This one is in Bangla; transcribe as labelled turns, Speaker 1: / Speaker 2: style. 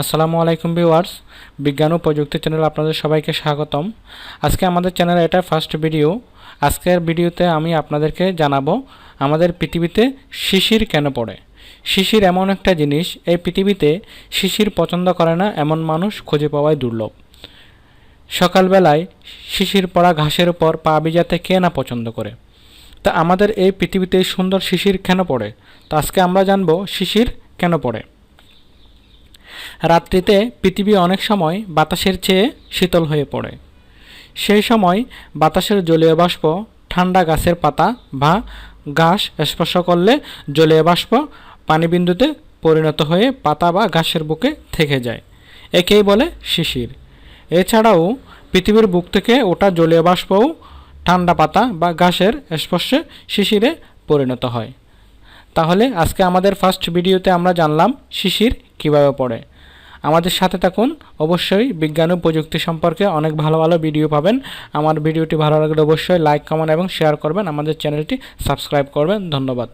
Speaker 1: আসসালামু আলাইকুম ভিউয়ার্স, বিজ্ঞান ও প্রযুক্তি চ্যানেল আপনাদের সবাইকে স্বাগতম। আজকে আমাদের চ্যানেলে এটা ফার্স্ট ভিডিও আজকের ভিডিওতে আমি আপনাদেরকে জানাব আমাদের পৃথিবীতে শিশির কেন পড়ে? শিশির এমন একটা জিনিস, এই পৃথিবীতে শিশির পছন্দ করে না এমন মানুষ খুঁজে পাওয়াই দুর্লভ। সকালবেলায় শিশির পড়া ঘাসের উপর পা ভিজাতে কে না পছন্দ করে? তা আমাদের এই পৃথিবীতে সুন্দর শিশির কেন পড়ে? তো আজকে আমরা জানব শিশির কেন পড়ে? রাত্রিতে পৃথিবী অনেক সময় বাতাসের চেয়ে শীতল হয়ে পড়ে। সেই সময় বাতাসের জলীয় বাষ্প, ঠান্ডা গাছের পাতা বা ঘাস স্পর্শ করলে জলীয় বাষ্প পানিবিন্দুতে পরিণত হয়ে পাতা বা ঘাসের বুকে থেকে যায়। একেই বলে শিশির। এছাড়াও পৃথিবীর বুক থেকে ওটা জলীয় বাষ্পও ঠান্ডা পাতা বা ঘাসের স্পর্শে শিশিরে পরিণত হয়। তাহলে আজকে আমাদের ফার্স্ট ভিডিওতে আমরা জানলাম শিশির কীভাবে পড়ে। আমাদের সাথে থাকুন। অবশ্যই বিজ্ঞান ও প্রযুক্তি সম্পর্কে অনেক ভালো ভালো ভিডিও পাবেন। আমার ভিডিওটি ভালো লাগলে অবশ্যই লাইক কমেন্ট এবং শেয়ার করবেন। আমাদের চ্যানেলটি সাবস্ক্রাইব করবেন। ধন্যবাদ।